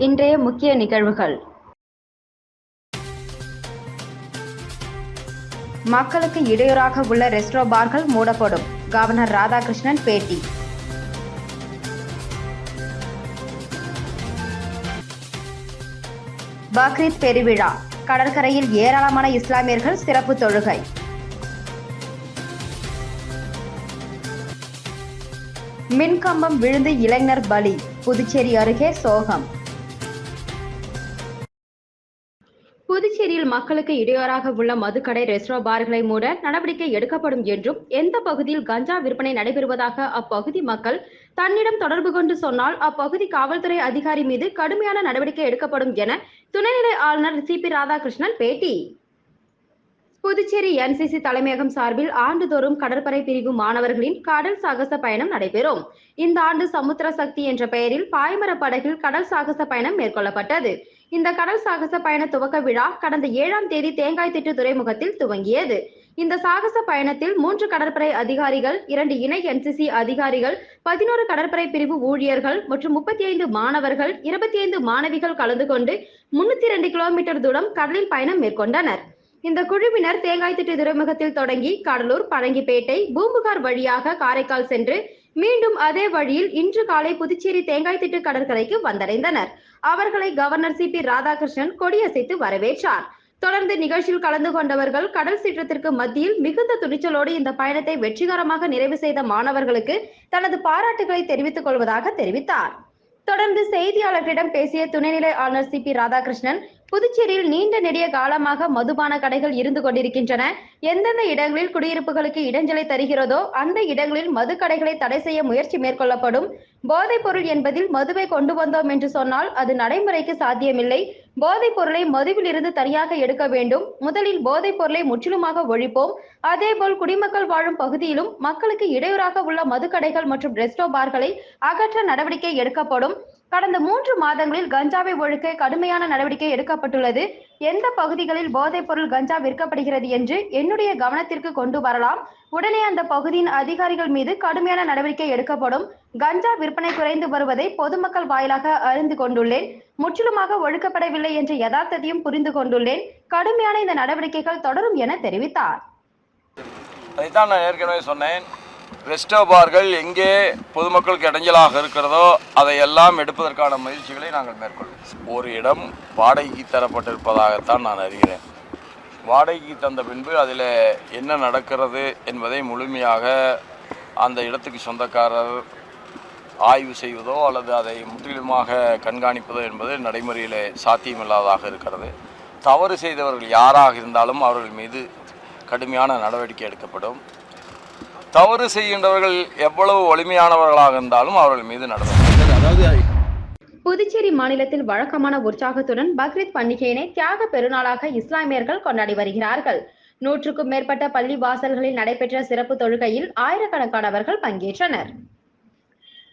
இன்றைய முக்கிய நிகழ்வுகள். மக்களுக்கு இடையூறாக உள்ள ரெஸ்டோ பார்கள் மூடப்படும். கவர்னர் ராதாகிருஷ்ணன் பேட்டி. பக்ரீத் பெருவிழா. கடற்கரையில் ஏராளமான இஸ்லாமியர்கள் சிறப்பு தொழுகை. மின்கம்பம் விழுந்து இளைஞர் பலி. புதுச்சேரி அருகே சோகம். மக்களுக்கு இடையூறாக உள்ள மதுக்கடை ரெஸ்டோ பார்களை மூட நடவடிக்கை எடுக்கப்படும் என்றும் எந்த பகுதியில் கஞ்சா விற்பனை நடைபெறுவதாக அப்பகுதி மக்கள் தன்னிடம் தொடர்பு கொண்டு சொன்னால் அப்பகுதி காவல்துறை அதிகாரி மீது கடுமையான நடவடிக்கை எடுக்கப்படும் என துணைநிலை ஆளுநர் சி. பி. ராதாகிருஷ்ணன் பேட்டி. புதுச்சேரி என்சிசி தலைமையகம் சார்பில் ஆண்டுதோறும் கடற்படை பிரிவு மாணவர்களின் கடல் சாகச பயணம் நடைபெறும். இந்த ஆண்டு சமுத்திர சக்தி என்ற பெயரில் பாய்மர படகில் கடல் சாகச பயணம் மேற்கொள்ளப்பட்டது. இந்த கடல் சாகச பயண துவக்க விழா கடந்த ஏழாம் தேதி தேங்காய் திட்டு துறைமுகத்தில் துவங்கியது. இந்த சாகச பயணத்தில் மூன்று கடற்படை அதிகாரிகள் இரண்டு இணை என்சிசி அதிகாரிகள் பதினோரு கடற்படை பிரிவு ஊழியர்கள் மற்றும் முப்பத்தி ஐந்து மாணவர்கள் இருபத்தி ஐந்து மாணவிகள் கலந்து கொண்டு முன்னூத்தி இரண்டு கிலோமீட்டர் தூரம் கடலில் பயணம் மேற்கொண்டனர். இந்த குழுவினர் தேங்காய்த்திட்டு துறைமுகத்தில் தொடங்கி கடலூர் பழங்கிப்பேட்டை பூம்புகார் வழியாக காரைக்கால் சென்று மீண்டும் அதே வழியில் இன்று காலை புதுச்சேரி தேங்காய்திட்டு கடற்கரைக்கு வந்தடைந்தனர். அவர்களை கவர்னர் சி பி ராதாகிருஷ்ணன் கொடியசைத்து வரவேற்றார். தொடர்ந்து நிகழ்ச்சியில் கலந்து கொண்டவர்கள் கடல் சீற்றத்திற்கு மத்தியில் மிகுந்த துணிச்சலோடு இந்த பயணத்தை வெற்றிகரமாக நிறைவு செய்த மாணவர்களுக்கு தனது பாராட்டுகளை தெரிவித்துக் கொள்வதாக தெரிவித்தார். தொடர்ந்து செய்தியாளர்களிடம் பேசிய துணைநிலை ஆளுநர் சி பி ராதாகிருஷ்ணன் புதுச்சேரியில் நீண்ட நெடிய காலமாக மதுபான கடைகள் இருந்து கொண்டிருக்கின்றன. எந்தெந்த இடங்களில் குடியிருப்புகளுக்கு இடைஞ்சலை தருகிறதோ அந்த இடங்களில் மது கடைகளை தடை செய்ய முயற்சி மேற்கொள்ளப்படும். போதைப் பொருள் என்பதில் மதுவை கொண்டு வந்தோம் என்று சொன்னால் அது நடைமுறைக்கு சாத்தியமில்லை. போதைப் பொருளை மதுவில் இருந்து தனியாக எடுக்க வேண்டும். முதலில் போதைப் பொருளை முற்றிலுமாக ஒழிப்போம். அதேபோல் குடிமக்கள் வாழும் பகுதியிலும் மக்களுக்கு இடையூறாக உள்ள மதுக்கடைகள் மற்றும் ரெஸ்டோ பார்களை அகற்ற நடவடிக்கை எடுக்கப்படும். கடந்த மூன்று மாதங்களில் கஞ்சாவை ஒழிக்க கடுமையான நடவடிக்கை எடுக்கப்பட்டுள்ளது. எந்த பகுதிகளில் போதைப் பொருள் கஞ்சா விற்கப்படுகிறது என்று என்னுடைய கவனத்திற்கு கொண்டு வரலாம். உடனே அந்த பகுதியின் அதிகாரிகள் மீது கடுமையான நடவடிக்கை எடுக்கப்படும். கஞ்சா விற்பனை குறைந்து வருவதை பொதுமக்கள் வாயிலாக அறிந்து கொண்டுள்ளேன். முற்றிலுமாக ஒழுக்கப்படவில்லை என்ற யதார்த்தத்தையும் புரிந்து கொண்டுள்ளேன். கடுமையான இந்த நடவடிக்கைகள் தொடரும் என தெரிவித்தார். அதைத்தான் நான் ஏற்கனவே சொன்னேன். ரெஸ்டோ பார்கள் எங்கே பொதுமக்களுக்கு இடைஞ்சலாக இருக்கிறதோ அதையெல்லாம் எடுப்பதற்கான முயற்சிகளை நாங்கள் மேற்கொள்வோம். ஒரு இடம் வாடகைக்கு தரப்பட்டிருப்பதாகத்தான் நான் அறிகிறேன். வாடகைக்கு தந்த பின்பு அதில் என்ன நடக்கிறது என்பதை முழுமையாக அந்த இடத்துக்கு சொந்தக்காரர் ஆய்வு செய்வதோ அல்லது அதை முற்றிலுமாக கண்காணிப்பதோ என்பது நடைமுறையில் சாத்தியமில்லாததாக இருக்கிறது. தவறு செய்தவர்கள் யாராக இருந்தாலும் அவர்கள் மீது கடுமையான நடவடிக்கை எடுக்கப்படும். தவறு செய்கின்றவர்கள் எவ்வளவு வலிமையானவர்களாக இருந்தாலும் அவர்கள் மீது நடந்தது அதாவது புதுச்சேரி மாநிலத்தில் வழக்கமான உற்சாகத்துடன் பக்ரீத் பண்டிகையினை தியாக பெருநாளாக இஸ்லாமியர்கள் கொண்டாடி வருகிறார்கள். நூற்றுக்கும் மேற்பட்ட பள்ளி வாசல்களில் நடைபெற்ற சிறப்பு தொழுகையில் ஆயிரக்கணக்கானவர்கள் பங்கேற்றனர்.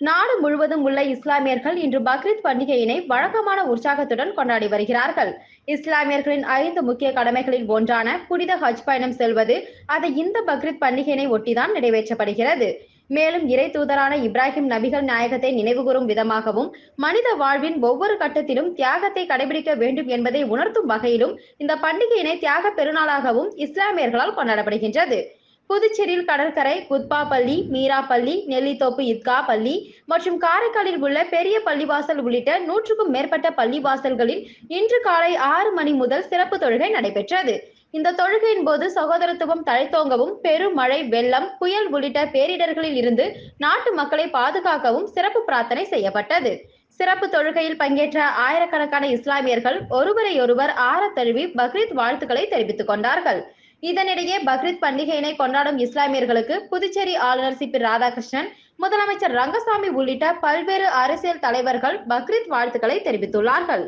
நாடு முழுவதும் உள்ள இஸ்லாமியர்கள் இன்று பக்ரீத் பண்டிகையினை வழக்கமான உற்சாகத்துடன் கொண்டாடி வருகிறார்கள். இஸ்லாமியர்களின் ஐந்து முக்கிய கடமைகளில் ஒன்றான புனித ஹஜ் பயணம் செல்வது அதை இந்த பக்ரீத் பண்டிகையினை ஒட்டிதான் நிறைவேற்றப்படுகிறது. மேலும் இறை தூதரான இப்ராஹிம் நபிகள் நாயகத்தை நினைவுகூரும் விதமாகவும் மனித வாழ்வின் ஒவ்வொரு கட்டத்திலும் தியாகத்தை கடைபிடிக்க வேண்டும் என்பதை உணர்த்தும் வகையிலும் இந்த பண்டிகையினை தியாக பெருநாளாகவும் இஸ்லாமியர்களால் கொண்டாடப்படுகின்றது. புதுச்சேரியில் கடற்கரை குத்பா பள்ளி மீரா பள்ளி நெல்லித்தோப்பு இத்கா பள்ளி மற்றும் காரைக்காலில் உள்ள பெரிய பள்ளிவாசல் உள்ளிட்ட நூற்றுக்கும் மேற்பட்ட பள்ளிவாசல்களில் இன்று காலை ஆறு மணி முதல் சிறப்பு தொழுகை நடைபெற்றது. இந்த தொழுகையின் போது சகோதரத்துவம் தழைத்தோங்கவும் பெருமழை வெள்ளம் புயல் உள்ளிட்ட பேரிடர்களில் இருந்து நாட்டு மக்களை பாதுகாக்கவும் சிறப்பு பிரார்த்தனை செய்யப்பட்டது. சிறப்பு தொழுகையில் பங்கேற்ற ஆயிரக்கணக்கான இஸ்லாமியர்கள் ஒருவரையொருவர் ஆற தழுவி பக்ரீத் வாழ்த்துக்களை தெரிவித்துக் கொண்டார்கள். இதனிடையே பக்ரீத் பண்டிகையினை கொண்டாடும் இஸ்லாமியர்களுக்கு புதுச்சேரி ஆளுநர் சி பி ராதாகிருஷ்ணன் முதலமைச்சர் ரங்கசாமி உள்ளிட்ட பல்வேறு அரசியல் தலைவர்கள் பக்ரீத் வாழ்த்துக்களை தெரிவித்துள்ளார்கள்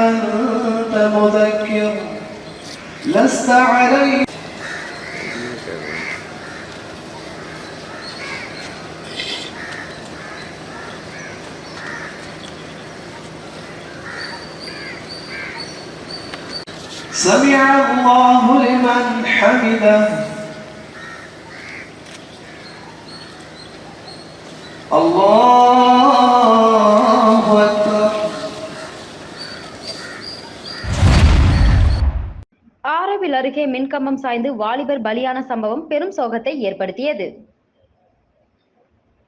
أنت مذكر لست علي سمع الله لمن حمده. الله أكبر. ஆரவில் அருகே மின்கம்பம் சாய்ந்து வாலிபர் பலியான சம்பவம் பெரும் சோகத்தை ஏற்படுத்தியது.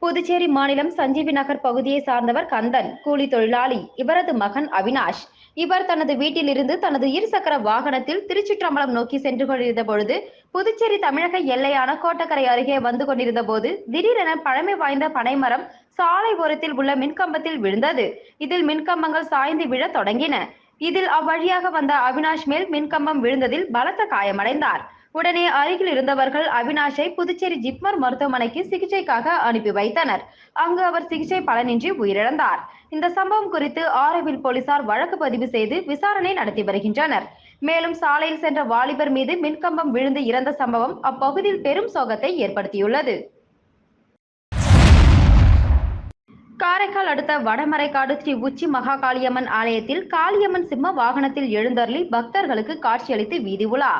புதுச்சேரி மாநிலம் சஞ்சீவி நகர் பகுதியை சார்ந்தவர் கந்தன் கூலி தொழிலாளி இவரது மகன் அவினாஷ். இவர் தனது வீட்டிலிருந்து தனது இருசக்கர வாகனத்தில் திருச்சிற்றம்பலம் நோக்கி சென்று கொண்டிருந்த பொழுது புதுச்சேரி தமிழக எல்லையான கோட்டக்கரை அருகே வந்து கொண்டிருந்த போது திடீரென பழமை வாய்ந்த பனைமரம் சாலை ஓரத்தில் உள்ள மின்கம்பத்தில் விழுந்தது. இதில் மின்கம்பங்கள் சாய்ந்து விழத் தொடங்கின. இதில் அவ்வழியாக வந்த அவினாஷ் மேல் மின்கம்பம் விழுந்ததில் பலத்த காயமடைந்தார். உடனே அருகில் இருந்தவர்கள் அவினாஷை புதுச்சேரி ஜிப்மர் மருத்துவமனைக்கு சிகிச்சைக்காக அனுப்பி வைத்தனர். அங்கு அவர் சிகிச்சை பலனின்றி உயிரிழந்தார். இந்த சம்பவம் குறித்து ஆரவில் போலீசார் வழக்கு பதிவு செய்து விசாரணை நடத்தி வருகின்றனர். மேலும் சாலையில் சென்ற வாலிபர் மீது மின்கம்பம் விழுந்து இறந்த சம்பவம் அப்பகுதியில் பெரும் சோகத்தை ஏற்படுத்தியுள்ளது. காரைக்கால் அடுத்த வடமரைக்காடு ஸ்ரீ உச்சி மகா காளியம்மன் ஆலயத்தில் காளியம்மன் சிம்ம வாகனத்தில் எழுந்தருளி பக்தர்களுக்கு காட்சியளித்து வீதி உலா.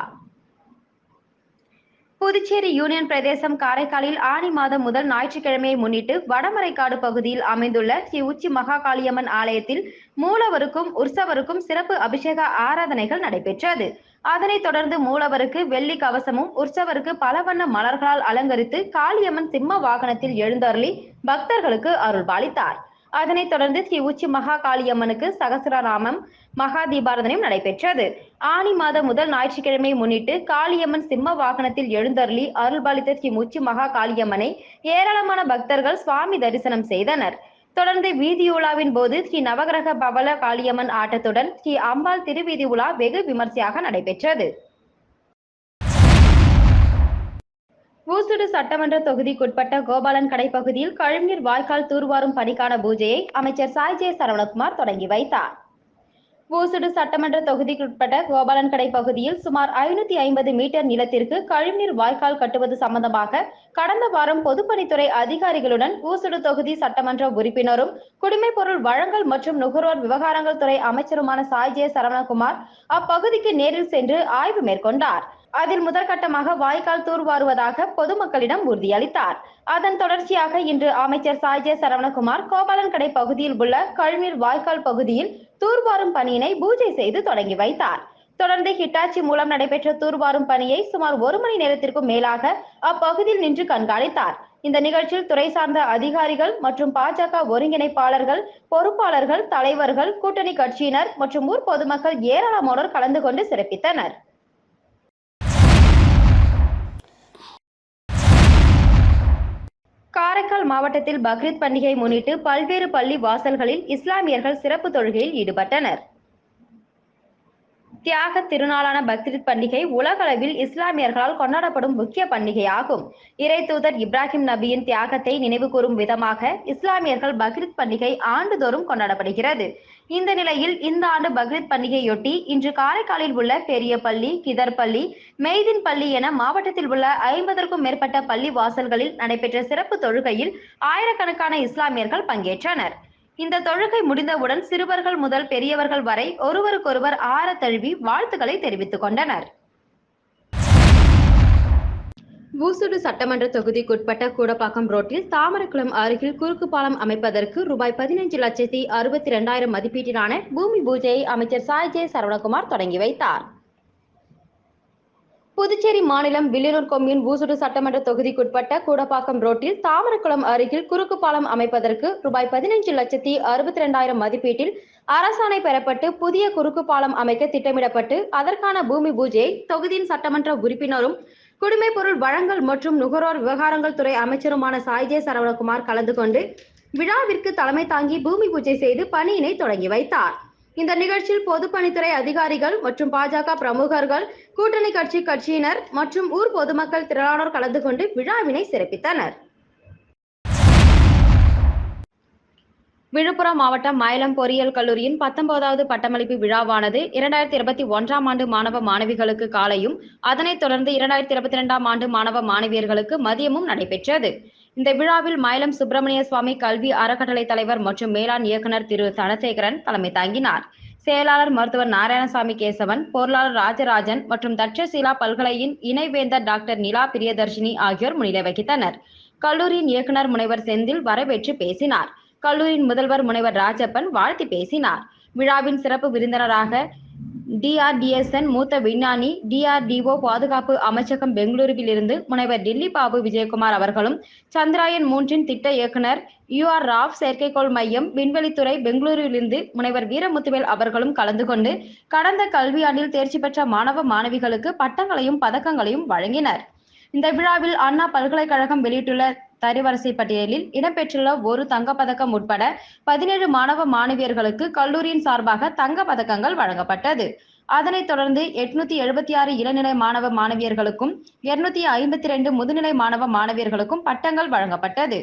புதுச்சேரி யூனியன் பிரதேசம் காரைக்காலில் ஆனி மாதம் முதல் ஞாயிற்றுக்கிழமையை முன்னிட்டு வடமரைக்காடு பகுதியில் அமைந்துள்ள ஸ்ரீ உச்சி மகா காளியம்மன் ஆலயத்தில் மூலவருக்கும் உற்சவருக்கும் சிறப்பு அபிஷேக ஆராதனைகள் நடைபெற்றது. அதனைத் தொடர்ந்து மூலவருக்கு வெள்ளி கவசமும் உற்சவருக்கு பல வண்ண மலர்களால் அலங்கரித்து காளியம்மன் சிம்ம வாகனத்தில் எழுந்தருளி பக்தர்களுக்கு அருள்பாலித்தார். அதனைத் தொடர்ந்து ஸ்ரீ உச்சி மகா காளியம்மனுக்கு சகசிரநாமம் மகா தீபாரதனையும் நடைபெற்றது. ஆனி மாதம் முதல் ஞாயிற்றுக்கிழமை முன்னிட்டு காளியம்மன் சிம்ம வாகனத்தில் எழுந்தருளி அருள்பாலித்த ஸ்ரீ உச்சி மகா காளியம்மனை ஏராளமான பக்தர்கள் சுவாமி தரிசனம் செய்தனர். தொடர்ந்து வீதியுலாவின் போது ஸ்ரீ நவகிரக பவள காளியம்மன் ஆட்டத்துடன் ஸ்ரீ அம்பாள் திருவீதி உலா வெகு விமர்சையாக நடைபெற்றது. ஊசுடு சட்டமன்ற தொகுதிக்குட்பட்ட கோபாலன் கடை பகுதியில் கழிவுநீர் வாய்க்கால் தூர்வாரும் பணிக்கான பூஜையை அமைச்சர் சாய் ஜே சரவணகுமார் தொடங்கி வைத்தார். ஊசுடு சட்டமன்ற தொகுதிக்குட்பட்ட கோபாலன் கடை பகுதியில் சுமார் ஐநூத்தி ஐம்பது மீட்டர் நிலத்திற்கு கழிவுநீர் வாய்க்கால் கட்டுவது சம்பந்தமாக கடந்த வாரம் பொதுப்பணித்துறை அதிகாரிகளுடன் ஊசுடு தொகுதி சட்டமன்ற உறுப்பினரும் குடிமைப் பொருள் வழங்கல் மற்றும் நுகர்வோர் விவகாரங்கள் துறை அமைச்சருமான சாய் ஜே சரவணகுமார் அப்பகுதிக்கு நேரில் சென்று ஆய்வு மேற்கொண்டார். அதில் முதற்கட்டமாக வாய்க்கால் தூர்வாருவதாக பொதுமக்களிடம் உறுதியளித்தார். அதன் தொடர்ச்சியாக இன்று அமைச்சர் சாய்ஜே சரவணகுமார் கோபாலன் கடை பகுதியில் உள்ள கழிமீர் வாய்க்கால் பகுதியில் தூர்வாரும் பணியினை பூஜை செய்து தொடங்கி வைத்தார். தொடர்ந்து ஹிட்டாச்சி மூலம் நடைபெற்ற தூர்வாரும் பணியை சுமார் ஒரு மணி நேரத்திற்கும் மேலாக அப்பகுதியில் நின்று கண்காணித்தார். இந்த நிகழ்ச்சியில் துறை சார்ந்த அதிகாரிகள் மற்றும் பாஜக ஒருங்கிணைப்பாளர்கள் பொறுப்பாளர்கள் தலைவர்கள் கூட்டணி கட்சியினர் மற்றும் ஊர் பொதுமக்கள் ஏராளமானோர் கலந்து கொண்டு சிறப்பித்தனர். காரைக்கால் மாவட்டத்தில் பக்ரீத் பண்டிகை முன்னிட்டு பல்வேறு பள்ளி வாசல்களில் இஸ்லாமியர்கள் சிறப்பு தொழுகையில் ஈடுபட்டனர். தியாக திருநாளான பக்ரீத் பண்டிகை உலகளவில் இஸ்லாமியர்களால் கொண்டாடப்படும் முக்கிய பண்டிகையாகும். இறை தூதர் இப்ராஹிம் நபியின் தியாகத்தை நினைவு கூறும் விதமாக இஸ்லாமியர்கள் பக்ரீத் பண்டிகை ஆண்டுதோறும் கொண்டாடப்படுகிறது. இந்த நிலையில் இந்த ஆண்டு பக்ரீத் பண்டிகையொட்டி இன்று காரைக்காலில் உள்ள பெரிய பள்ளி கிதர் பள்ளி மெய்தின் பள்ளி என மாவட்டத்தில் உள்ள ஐம்பதற்கும் மேற்பட்ட பள்ளி வாசல்களில் நடைபெற்ற சிறப்பு தொழுகையில் ஆயிரக்கணக்கான இஸ்லாமியர்கள் பங்கேற்றனர். இந்த தொழுகை முடிந்தவுடன் சிறுவர்கள் முதல் பெரியவர்கள் வரை ஒருவருக்கொருவர் ஆற தழுவி வாழ்த்துக்களை தெரிவித்துக் கொண்டனர். ஊசுடு சட்டமன்ற தொகுதிக்குட்பட்ட கூடப்பாக்கம் ரோட்டில் தாமரக்குளம் அருகில் குறுக்கு பாலம் அமைப்பதற்கு ரூபாய் பதினைஞ்சு லட்சத்தி அறுபத்தி இரண்டாயிரம் மதிப்பீட்டிலான பூமி பூஜையை அமைச்சர் சாய் ஜே சரவணகுமார் தொடங்கி வைத்தார். புதுச்சேரி மாநிலம் வில்லியனூர் கொம்யூன் ஊசுடு சட்டமன்ற தொகுதிக்குட்பட்ட கூடப்பாக்கம் ரோட்டில் தாமரக்குளம் அருகில் குறுக்கு பாலம் அமைப்பதற்கு ரூபாய் பதினைஞ்சு லட்சத்தி அறுபத்தி ரெண்டாயிரம் மதிப்பீட்டில் அரசாணை பெறப்பட்டு புதிய குறுக்கு பாலம் அமைக்க திட்டமிடப்பட்டு அதற்கான பூமி பூஜையை தொகுதியின் சட்டமன்ற உறுப்பினரும் குடிமைப் பொருள் வழங்கல் மற்றும் நுகர்வோர் விவகாரங்கள் துறை அமைச்சருமான சாய்ஜே சரவணகுமார் கலந்து கொண்டு விழாவிற்கு தலைமை தாங்கி பூமி பூஜை செய்து பணியினை தொடங்கி வைத்தார். இந்த நிகழ்ச்சியில் பொதுப்பணித்துறை அதிகாரிகள் மற்றும் பாஜக பிரமுகர்கள் கூட்டணி கட்சி கட்சியினர் மற்றும் ஊர் பொதுமக்கள் திரளானோர் கலந்து கொண்டு விழாவினை சிறப்பித்தனர். விழுப்புரம் மாவட்டம் மயிலம் பொறியியல் கல்லூரியின் பத்தொன்பதாவது பட்டமளிப்பு விழாவானது இரண்டாயிரத்தி இருபத்தி ஒன்றாம் ஆண்டு மாணவ மாணவிகளுக்கு காலையும் அதனைத் தொடர்ந்து இரண்டாயிரத்தி இருபத்தி இரண்டாம் ஆண்டு மாணவ மாணவியர்களுக்கு மதியமும் நடைபெற்றது. இந்த விழாவில் மயிலம் சுப்பிரமணிய சுவாமி கல்வி அறக்கட்டளை தலைவர் மற்றும் மேலாண் இயக்குனர் திரு தனசேகரன் தலைமை தாங்கினார். செயலாளர் மருத்துவர் நாராயணசாமி கேசவன் பொருளாளர் ராஜராஜன் மற்றும் தட்சசீலா பல்கலையின் இணைவேந்தர் டாக்டர் நிலா பிரியதர்ஷினி ஆகியோர் முன்னிலை வகித்தனர். கல்லூரியின் இயக்குனர் முனைவர் செந்தில் வரவேற்று பேசினார். கல்லூரியின் முதல்வர் முனைவர் ராஜப்பன் வாழ்த்தி பேசினார். விழாவின் சிறப்பு விருந்தினராக டிஆர்டிஎஸ்என் மூத்த விஞ்ஞானி டிஆர்டிஓ பாதுகாப்பு அமைச்சகம் பெங்களூருவில் இருந்து முனைவர் டில்லி பாபு விஜயகுமார் அவர்களும் சந்திராயன் மூன்றின் திட்ட இயக்குனர் யூஆர் ராவ் செயற்கைக்கோள் மையம் விண்வெளித்துறை பெங்களூருவிலிருந்து முனைவர் வீரமுத்துவேல் அவர்களும் கலந்து கொண்டு கடந்த கல்வியாண்டில் தேர்ச்சி பெற்ற மாணவ மாணவிகளுக்கு பட்டங்களையும் பதக்கங்களையும் வழங்கினர். இந்த விழாவில் அண்ணா பல்கலைக்கழகம் வெளியிட்டுள்ள தரிவரிசை பட்டியலில் இடம்பெற்றுள்ள ஒரு தங்கப்பதக்கம் உட்பட பதினேழு மாணவ மாணவியர்களுக்கு கல்லூரியின் சார்பாக தங்க பதக்கங்கள் வழங்கப்பட்டது. அதனைத் தொடர்ந்து எட்நூத்தி எழுபத்தி ஆறு இளநிலை மாணவ மாணவியர்களுக்கும் இருநூத்தி ஐம்பத்தி ரெண்டு முதுநிலை மாணவ மாணவியர்களுக்கும் பட்டங்கள் வழங்கப்பட்டது.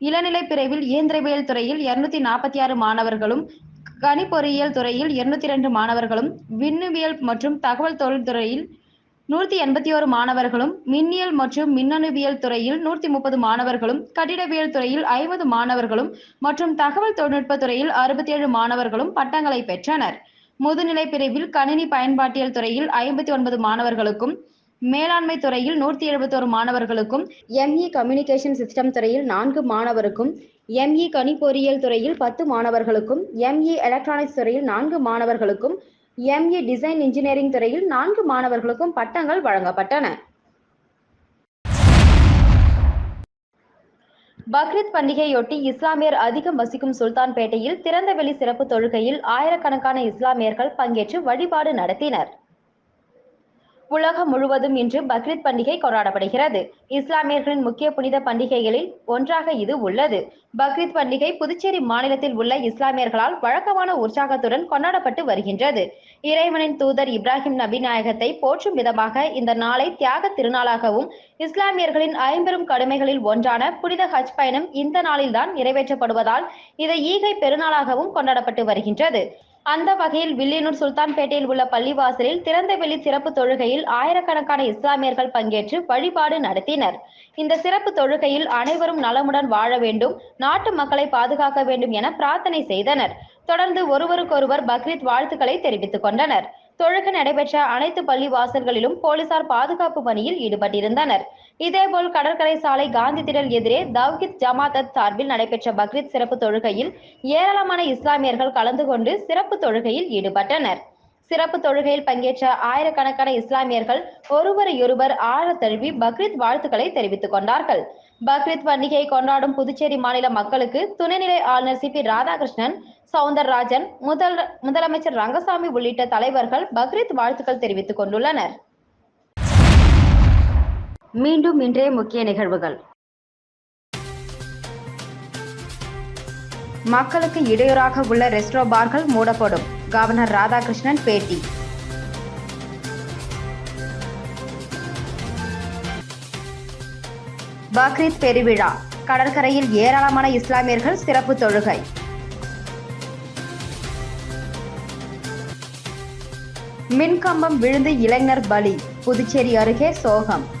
இளநிலை பிரிவில் இயந்திரவியல் துறையில் இருநூத்தி நாற்பத்தி ஆறு மாணவர்களும் கணிப்பொறியியல் துறையில் இருநூத்தி இரண்டு மாணவர்களும் விண்ணுவியல் மற்றும் தகவல் தொழில் துறையில் நூற்றி எண்பத்தி ஒரு மாணவர்களும் மின்னியல் மற்றும் மின்னணுவியல் துறையில் நூற்றி முப்பது மாணவர்களும் கட்டிடவியல் துறையில் ஐம்பது மாணவர்களும் மற்றும் தகவல் தொழில்நுட்ப துறையில் அறுபத்தி ஏழு மாணவர்களும் பட்டங்களை பெற்றனர். முதுநிலை பிரிவில் கணினி பயன்பாட்டியல் துறையில் ஐம்பத்தி ஒன்பது மாணவர்களுக்கும் மேலாண்மை துறையில் நூற்றி எழுபத்தோரு மாணவர்களுக்கும் எம்இ கம்யூனிகேஷன் சிஸ்டம் துறையில் நான்கு மாணவருக்கும் எம்இ கணிப்பொறியியல் துறையில் பத்து மாணவர்களுக்கும் எம்இ எலக்ட்ரானிக்ஸ் துறையில் நான்கு மாணவர்களுக்கும் எம்இ டிசைன் இன்ஜினியரிங் துறையில் நான்கு மாணவர்களுக்கும் பட்டங்கள் வழங்கப்பட்டன. பக்ரீத் பண்டிகையொட்டி இஸ்லாமியர் அதிகம் வசிக்கும் சுல்தான்பேட்டையில் திறந்தவெளி சிறப்பு தொழுகையில் ஆயிரக்கணக்கான இஸ்லாமியர்கள் பங்கேற்று வழிபாடு நடத்தினர். உலகம் முழுவதும் இன்று பக்ரீத் பண்டிகை கொண்டாடப்படுகிறது. இஸ்லாமியர்களின் முக்கிய புனித பண்டிகைகளில் ஒன்றாக இது உள்ளது. பக்ரீத் பண்டிகை புதுச்சேரி மாநிலத்தில் உள்ள இஸ்லாமியர்களால் வழக்கமான உற்சாகத்துடன் கொண்டாடப்பட்டு வருகின்றது. இறைவனின் தூதர் இப்ராஹிம் நபி நாயகத்தை போற்றும் விதமாக இந்த நாளை தியாக திருநாளாகவும் இஸ்லாமியர்களின் ஐம்பெரும் கடுமைகளில் ஒன்றான புனித ஹஜ் பயணம் இந்த நாளில்தான் நிறைவேற்றப்படுவதால் இதை ஈகை பெருநாளாகவும் கொண்டாடப்பட்டு வருகின்றது. அந்த வகையில் வில்லியனூர் சுல்தான்பேட்டையில் உள்ள பள்ளிவாசலில் திறந்தவெளி சிறப்பு தொழுகையில் ஆயிரக்கணக்கான இஸ்லாமியர்கள் பங்கேற்று வழிபாடு நடத்தினர். இந்த சிறப்பு தொழுகையில் அனைவரும் நலமுடன் வாழ வேண்டும் நாட்டு மக்களை பாதுகாக்க வேண்டும் என பிரார்த்தனை செய்தனர். தொடர்ந்து ஒருவருக்கொருவர் பக்ரீத் வாழ்த்துக்களை தெரிவித்துக் கொண்டனர். தொழுகை நடைபெற்ற அனைத்து பள்ளி வாசல்களிலும் போலீசார் பாதுகாப்பு பணியில் ஈடுபட்டிருந்தனர். இதேபோல் கடற்கரை சாலை காந்தி திடல் எதிரே தவ்ஹித் ஜமாதத் சார்பில் நடைபெற்ற பக்ரீத் சிறப்பு தொழுகையில் ஏராளமான இஸ்லாமியர்கள் கலந்து கொண்டு சிறப்பு தொழுகையில் ஈடுபட்டனர். சிறப்பு தொழுகையில் பங்கேற்ற ஆயிரக்கணக்கான இஸ்லாமியர்கள் ஒருவரையொருவர் ஆழ தழுவி பக்ரீத் வாழ்த்துக்களை தெரிவித்துக் கொண்டார்கள். பக்ரீத் பண்டிகையை கொண்டாடும் புதுச்சேரி மாநில மக்களுக்கு துணைநிலை ஆளுநர் சி பி ராதாகிருஷ்ணன் சவுந்தரராஜன் முதல் முதலமைச்சர் ரங்கசாமி உள்ளிட்ட தலைவர்கள் பக்ரீத் வாழ்த்துக்கள் தெரிவித்துக் கொண்டுள்ளனர். மீண்டும் இன்றைய முக்கிய நிகழ்வுகள். மக்களுக்கு இடையூறாக உள்ள ரெஸ்டோ பார்கள் மூடப்படும். கவர்னர் ராதாகிருஷ்ணன் பேட்டி. பக்ரீத் பெருவிழா. கடற்கரையில் ஏராளமான இஸ்லாமியர்கள் சிறப்பு தொழுகை. மின்கம்பம் விழுந்து இளைஞர் பலி. புதுச்சேரி அருகே சோகம்.